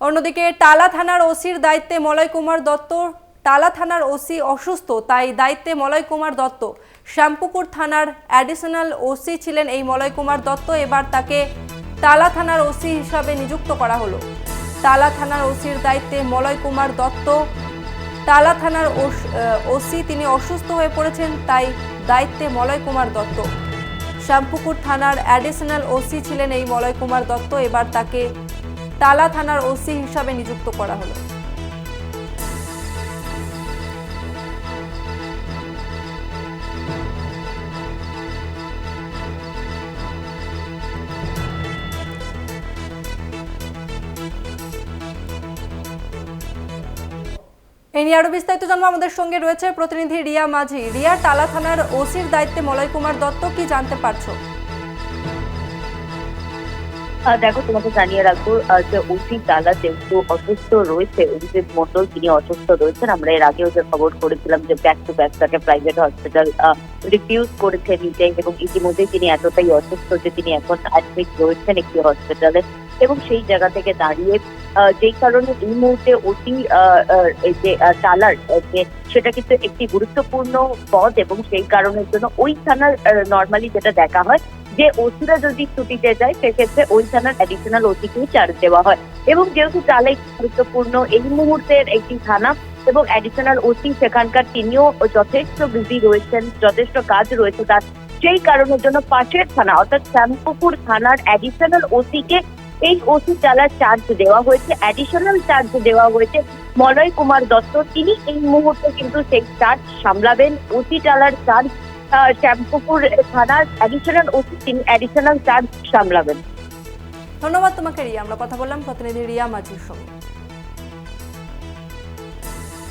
অন্যদিকে টালা থানার ওসির দায়িত্বে মলয় কুমার দত্ত, টালা থানার ওসি অসুস্থ, তাই দায়িত্বে মলয় কুমার দত্ত। শ্যামপুকুর থানার অ্যাডিশনাল ওসি ছিলেন এই মলয় কুমার দত্ত। এবার তাকে টালা থানার ওসি হিসাবে নিযুক্ত করা হলো। টালা থানার ওসির দায়িত্বে মলয় কুমার দত্ত, টালা থানার ওস- ওসি তিনি অসুস্থ হয়ে পড়েছেন, তাই দায়িত্বে মলয় কুমার দত্ত। শ্যামপুকুর থানার অ্যাডিশনাল ওসি ছিলেন এই মলয় কুমার দত্ত। এবার তাকে টালা থানার ওসি হিসাবে নিযুক্ত করা হলো। এই নিয়ে আরও বিস্তারিত জানব আমাদের সঙ্গে রয়েছে প্রতিনিধি রিয়া মাঝি। রিয়া টালা থানার ওসির দায়িত্বে মলয় কুমার দত্ত, কি জানতে পারছ? দেখো, তোমাকে জানিয়ে রাখব যে ওসি তালা যেহেতু অসুস্থ রয়েছে, অভিজিৎ মন্ডল তিনি অসুস্থ রয়েছেন, আমরা এর আগেও যে খবর করেছিলাম যে ব্যাক টু ব্যাক তাকে প্রাইভেট হসপিটাল রিফিউজ করেছে নিতে এবং ইতিমধ্যে তিনি এতটাই অসুস্থ যে তিনি এখন অ্যাডমিট রয়েছেন একটি হসপিটালে এবং সেই জায়গা থেকে দাঁড়িয়ে যেই কারণে এই মুহূর্তে অতি যে টালার যে সেটা কিন্তু একটি গুরুত্বপূর্ণ পদ এবং সেই কারণের জন্য ওই থানার নর্মালি যেটা দেখা হয় যে ওসিরা যদি ছুটিতে যায়, সেক্ষেত্রে ওই থানার অ্যাডিশনাল ওসিকেই চার্জ দেওয়া হয়। এবং যেহেতু চালাই গুরুত্বপূর্ণ, এই মুহূর্তের একটি থানা এবং অ্যাডিশনাল ওসি সেখানকার তিনিও যথেষ্ট বিজি রয়েছেন, যথেষ্ট কাজ রয়েছে তার। সেই কারণের জন্য পাশের থানা, অর্থাৎ শ্যামপুকুর থানার অ্যাডিশনাল ওসিকে এই ওসি চালার চার্জ দেওয়া হয়েছে। অ্যাডিশনাল চার্জ দেওয়া হয়েছে মলয় কুমার দত্ত। তিনি এই মুহূর্তে কিন্তু সেই চার্জ সামলাবেন। ওসি চালার চার্জ শ্যামপুকুর থানার অ্যাডিশনাল ওসি তিনি অ্যাডিশনাল চার্জ সামলাবেন। ধন্যবাদ তোমাকে, রিয়া। আমরা কথা বললাম। প্রতিনিধি রিয়া মাঝির সঙ্গে।